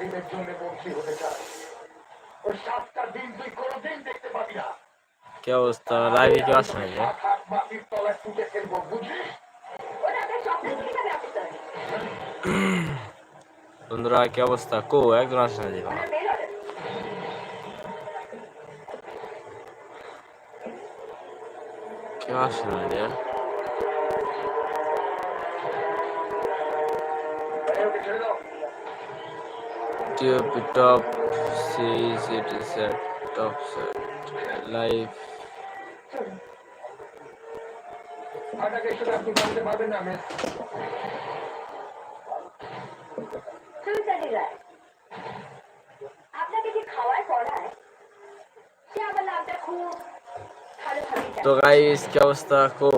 মন্ত্রী হতে চাস ওই সাতটা দিন তুই কোনোদিন দেখতে পাবি না কি অবস্থা লাইভে কেউ আসে না যে? সাত হাত মাটির তলায় ফুটে ফেলবো বুঝলি বন্ধুরা কি অবস্থা কো একজন আসে না যে কেউ আসে না যে এই যে খাওয়ার পড়ায় সে আমার নামটা খুব ভালোভাবেই জানে। তো গাইস কি অবস্থা? কো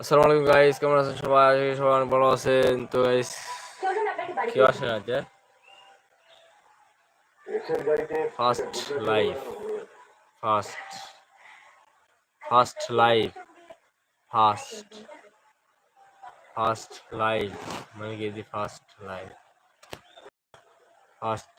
আসসালামু আলাইকুম গাইস কেমন আছেন সবাই? আশা করি সবাই ভালো আছেন। তো গাইস চলুন আপনাকে বাড়ি কেউ আসে না যে রেসের গাড়িতে first live first first live first first live মানে কি ফার্স্ট লাইভ ফার্স্ট